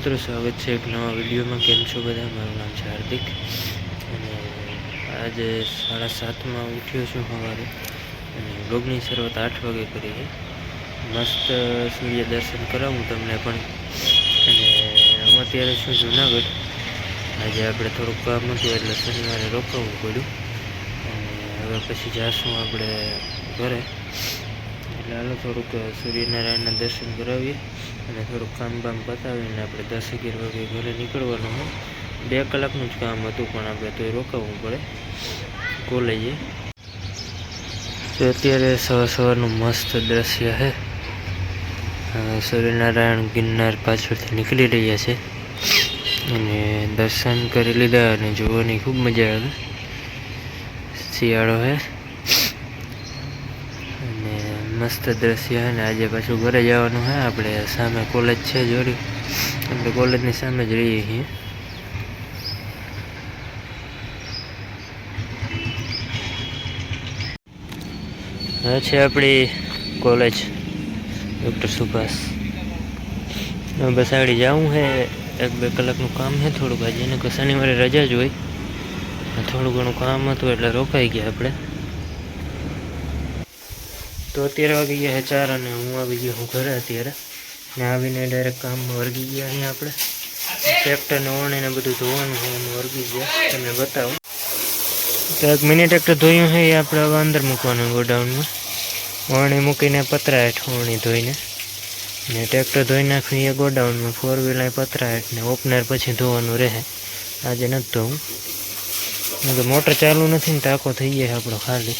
મિત્રો, સ્વાગત છે એક નવા વિડીયોમાં. કેમ છો બધા? મારું નામ છે હાર્દિક. અને આજે સાડા સાતમાં ઉઠ્યો છું સવારે. અને બ્લોગની શરૂઆત આઠ વાગે કરી છે. મસ્ત સૂર્ય દર્શન કરાવું તમને પણ. અને હું અત્યારે છું જુનાગઢ. આજે આપણે થોડુંક કામ હતું એટલે શનિવારે રોકાવું પડ્યું. અને હવે પછી જાશું આપણે ઘરે. એટલે હાલો થોડુંક સૂર્યનારાયણના દર્શન કરાવીએ. અને થોડુંક કામ બામ પતાવીને આપણે દસ અગિયાર વાગે ઘરે નીકળવાનું હોય બે કલાકનું જ કામ હતું, પણ આપણે તોય રોકાવવું પડે. કોલેજે. તો અત્યારે સવાર સવારનું મસ્ત દ્રશ્ય છે. સૂર્યનારાયણ ગિરનાર પાછળથી નીકળી રહ્યા છે. અને દર્શન કરી લીધા અને જોવાની ખૂબ મજા આવે. શિયાળો અને મસ્ત દ્રશ્ય છે ને આજે પાછું ઘરે જવાનું છે આપણે સામે કોલેજ છે જોડી. આપણે કોલેજની સામે જ રહીએ છીએ. આ છે આપણી કોલેજ ડૉક્ટર સુભાષ. હવે બસ આગળ જવું છે એક બે કલાકનું કામ છે થોડુંક. આજે એને શનિવારે રજા જ હોય. થોડું ઘણું કામ હતું એટલે રોકાઈ ગયા આપણે. તો અત્યારે વાગી ગયા છે ચાર અને હું આવી ગયો હું ઘરે અત્યારે. ને આવીને ડાયરેક્ટ કામમાં વર્ગી ગયા અહીંયા આપણે. ટ્રેક્ટરને ઓણીને બધું ધોવાનું છે એમાં વર્ગી ગયા. તમને બતાવું. તો એક મિની ટ્રેક્ટર ધોયું છે, એ આપણે હવે અંદર મૂકવાનું ગોડાઉનમાં. ઓણી મૂકીને પતરા હેઠ ઓણી ધોઈને. ને ટ્રેક્ટર ધોઈ નાખ્યું, એ ગોડાઉનમાં ફોર વ્હીલર પતરા હેઠ ને ઓપનર પછી ધોવાનું રહે. આજે નથી ધોવું. મોટર ચાલુ નથી ને ટાંકો થઈ જાય આપણો ખાલી.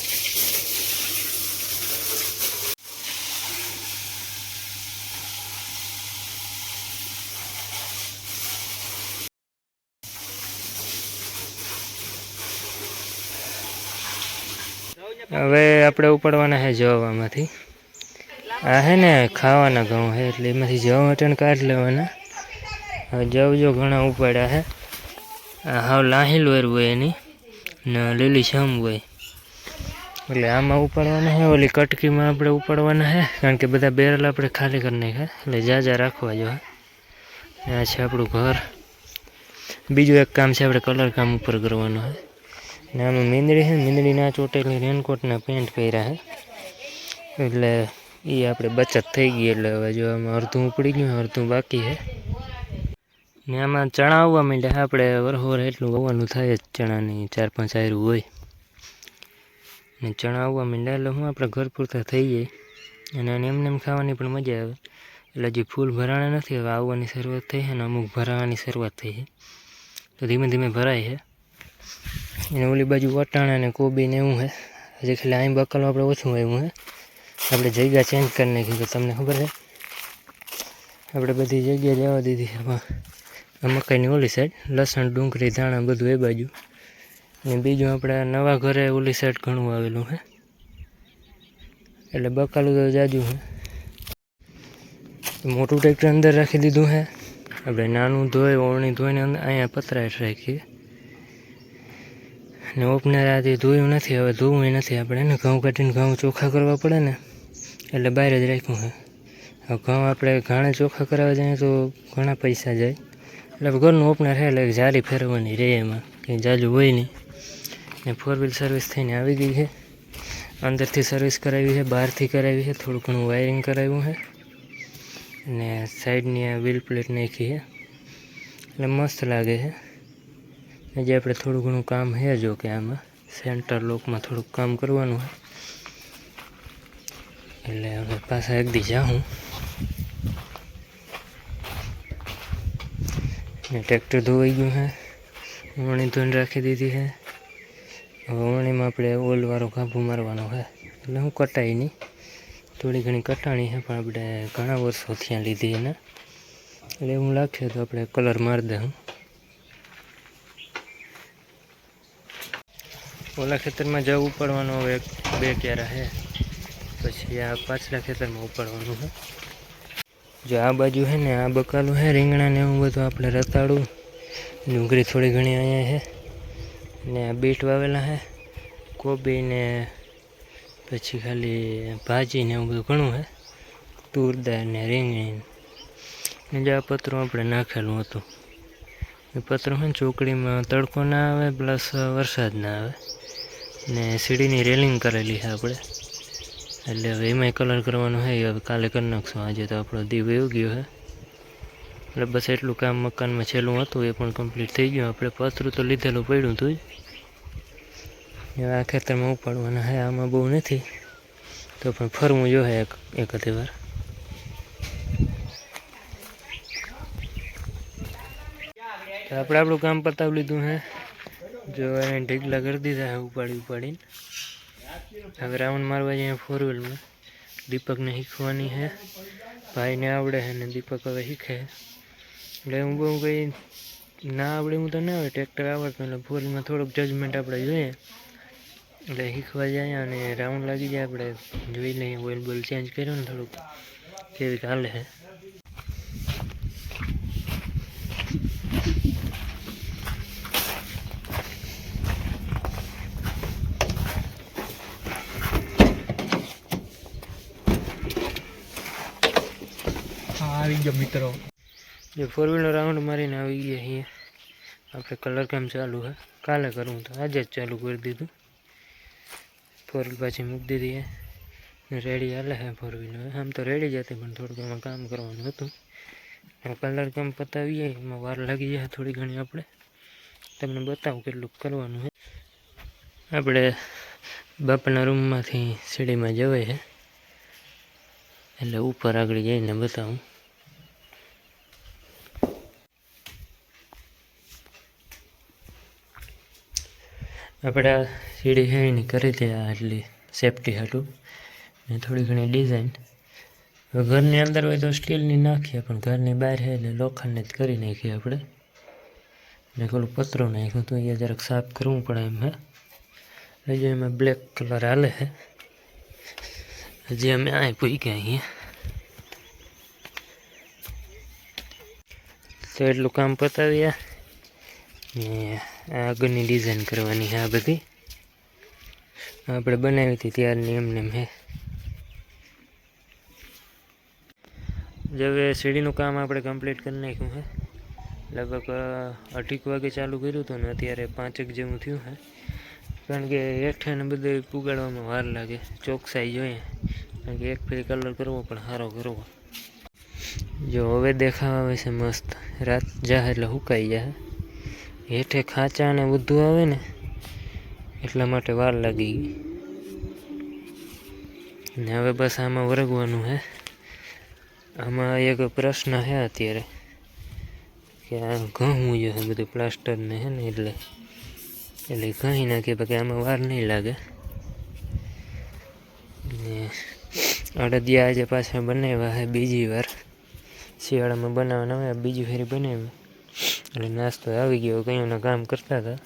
હવે આપણે ઉપાડવાના છે જવામાંથી. આ હે ને ખાવાના ઘઉં છે, એટલે એમાંથી જવા અટણ કાઢ લેવાના. હવે જવ ઘણા ઉપાડ્યા છે. હાવ લાહીલ વેર હોય એની ને લીલી છમ હોય. એટલે આમાં ઉપાડવાના છે, ઓલી કટકીમાં આપણે ઉપાડવાના છે, કારણ કે બધા બેરલ આપણે ખાલી કરી નાખ્યા, એટલે જાજા રાખવા જો. આ છે આપણું ઘર. બીજું એક કામ છે, આપણે કલર કામ ઉપર કરવાનું છે. ને આમાં મીંદડી છે મીંદડીના ચોટેલી રેનકોટના પેન્ટ પહેર્યા છે. એટલે એ આપણે બચત થઈ ગઈ, એટલે હવે જો આમાં અડધું ઉપડી ગયું, અડધું બાકી છે. ને આમાં ચણા આવવા માંડ્યા. આપણે વરહોર એટલું હોવાનું થાય જ ચણાની, ચાર પાંચ આયરું હોય. ને ચણા આવવા માંડ્યા એટલે હું આપણે ઘર પૂરતા થઈ જાય. અને એમને એમ ખાવાની પણ મજા આવે. એટલે હજી ફૂલ ભરાણા નથી, હવે આવવાની શરૂઆત થઈ છે અને અમુક ભરાવાની શરૂઆત થઈ છે. તો ધીમે ધીમે ભરાય છે. અને ઓલી બાજુ વટાણા ને કોબી ને એવું છે હજી ખાલી અહીં બકલ આપણે ઓછું આવ્યું છે આપણે જગ્યા ચેન્જ કરી નાખી તો તમને ખબર છે આપણે બધી જગ્યા જવા દીધી આમાં મકાઈની ઓલી સાઈડ લસણ, ડુંગળી, ધાણા બધું એ બાજુ. અને બીજું આપણે નવા ઘરે ઓલી સાઈડ ઘણું આવેલું છે એટલે બકાલું તો જાજુ છે મોટું ટ્રેક્ટર અંદર રાખી દીધું છે આપણે નાનું ધોઈ ઓળણી ધોઈને અહીંયા પતરાટ રાખીએ. ને ઓપનર આથી ધોયું નથી, હવે ધોવું નથી આપણે, ને ઘઉં કાઢીને ઘઉં ચોખ્ખા કરવા પડે ને, એટલે બહાર જ રાખ્યું છે. હવે ઘઉં આપણે ઘણા ચોખ્ખા કરાવવા જઈએ તો ઘણા પૈસા જાય. એટલે ઘરનું ઓપનર છે, એટલે જારી ફેરવવાની રહે એમાં, કંઈ જાજુ હોય નહીં. ને ફોર વ્હીલ સર્વિસ થઈને આવી ગઈ છે. અંદરથી સર્વિસ કરાવી છે, બહારથી કરાવી છે, થોડું ઘણું વાયરિંગ કરાવ્યું છે. અને સાઈડની આ વ્હીલ પ્લેટ નાખી છે. એટલે મસ્ત લાગે છે. હજી આપણે થોડું ઘણું કામ છે જો કે આમાં. સેન્ટર લોકમાં થોડુંક કામ કરવાનું હોય એટલે હવે પાછા એક દી જાઉં. ને ટ્રેક્ટર ધોવાઈ ગયું છે. વણી ધોઈને રાખી દીધી છે. હવે વણીમાં આપણે ઓલવાળો કાબુ મારવાનો છે. એટલે હું કટાઈ નહીં. થોડી ઘણી કટાણી છે, પણ આપણે ઘણા વર્ષો ત્યાં લીધી એને એટલે એવું લાગશે તો આપણે કલર મારી દઉં. ઓલા ખેતરમાં જવું ઉપાડવાનું હવે બે ક્યારા છે પછી આ પાછલા ખેતરમાં ઉપાડવાનું છે જો આ બાજુ છે ને આ બકાલું છે રીંગણા ને એવું બધું આપણે રતાળું. ડુંગળી થોડી ઘણી અહીંયા છે ને આ બીટ વાવેલા છે કોબી ને પછી ખાલી ભાજી ને એવું બધું ઘણું છે તુરદાર ને રીંગણી ને. જે આ પતરું આપણે નાખેલું હતું. એ પતરું છે ચોકડીમાં તડકો ના આવે, પ્લસ વરસાદ ના આવે. ને સીડીની રેલિંગ કરેલી છે આપણે. એટલે હવે એમાંય કલર કરવાનો છે હવે કાલે કરી નાખશું. આજે તો આપણો દીવ એવું ગયો છે. એટલે બસ એટલું કામ મકાનમાં છેલ્લું હતું, એ પણ કમ્પ્લીટ થઈ ગયું. આપણે પથરું તો લીધેલું પડ્યું હતું જ. આ ખેતરમાં ઉપાડવાના હે આમાં બહુ નથી. તો પણ ફરવું જો એક એક અધી વાર. આપણે આપણું કામ પતાવી લીધું હે જો એને ઢીકલા કરી દીધા ઉપાડી ઉપાડીને. હવે રાઉન્ડ મારવા જઈએ ફોર વ્હીલમાં દીપકને શીખવાની છે ભાઈને આવડે છે ને દીપક હવે શીખે એટલે હું બહુ કંઈ ના આવડે હું તો ના આવે ટ્રેક્ટર આવડતું એટલે ફોર વ્હીલમાં થોડુંક જજમેન્ટ આપણે જોઈએ. એટલે શીખવા જાય અને રાઉન્ડ લાગી જાય, આપણે જોઈ લઈએ. ઓઇલ બોઇલ ચેન્જ કર્યો ને થોડુંક. કેવી હાલે છે હા આવી ગયો મિત્રો. જે ફોર વ્હીલર રાઉન્ડ મારીને આવી ગયા અહીંયા. આપણે કલર કામ ચાલુ હે. કાલે કરવું તો આજે જ ચાલુ કરી દીધું. ફોર વ્હીલ પાછી મૂકી દીધી રેડી હાલે છે ફોર વ્હીલર આમ તો રેડી જતી પણ થોડુંક એમાં કામ કરવાનું હતું. કલર કામ પતાવીએ એમાં વાર લાગી જાય થોડી ઘણી આપણે. તમને બતાવું કેટલું કરવાનું છે આપણે બાપાના રૂમમાંથી સીડીમાં જવાય છે એટલે ઉપર આગળ જઈને બતાવું. આપણે આ સીડી એની કરી દે આ એટલી સેફટી હતું ને થોડી ઘણી ડિઝાઇન હવે ઘરની અંદર હોય તો સ્ટીલની નાખીએ, પણ ઘરની બહાર છે એટલે લોખંડને જ કરી નાખીએ આપણે. ને પેલું પતરો નાખ્યું તો અહીંયા જરાક સાફ કરવું પડે એમ હે. હજી એમાં બ્લેક કલર હાલે છે હજી અમે આ ગયા અહીંયા. તો એટલું કામ પતાવ્યા ને આગળની ડિઝાઇન કરવાની છે આ બધી. આપણે બનાવી હતી ત્યારની એમને જે હવે સીડીનું કામ આપણે કમ્પ્લીટ કરી નાખ્યું છે. લગભગ અઢીક વાગે ચાલુ કર્યું હતું ને અત્યારે પાંચેક જેવું થયું છે. કારણ કે હેઠે ને બધે પુગાડવામાં વાર લાગે ચોકસાઈ જોઈએ કારણ કે એક ફેરી કલર કરવો પણ સારો કરવો. જો હવે દેખાવા આવે છે મસ્ત. રાત જાય એટલે સુકાઈ જાય. હેઠે ખાંચા ને બધું આવે ને, એટલા માટે વાર લાગી ગઈ. ને હવે બસ આમાં વરગવાનું છે આમાં એક પ્રશ્ન છે અત્યારે, કે આ ઘઉં જો છે બધું પ્લાસ્ટર ને છે ને એટલે એટલે કહી નાખીએ બાકી આમાં વાર નહીં લાગે. ને અડદિયા આજે પાછા બનાવ્યા છે બીજી વાર. શિયાળામાં બનાવવાના હોય બીજી ફેરી બનાવ્યું એટલે નાસ્તો આવી ગયો કઈઓના કામ કરતા હતા.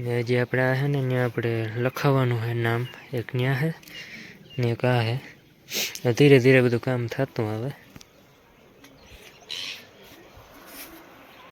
ને હજી આપણે આ છે ને, ત્યાં આપણે લખાવવાનું છે નામ. એક ત્યાં છે ને એક આ છે ધીરે ધીરે બધું કામ થતું આવે.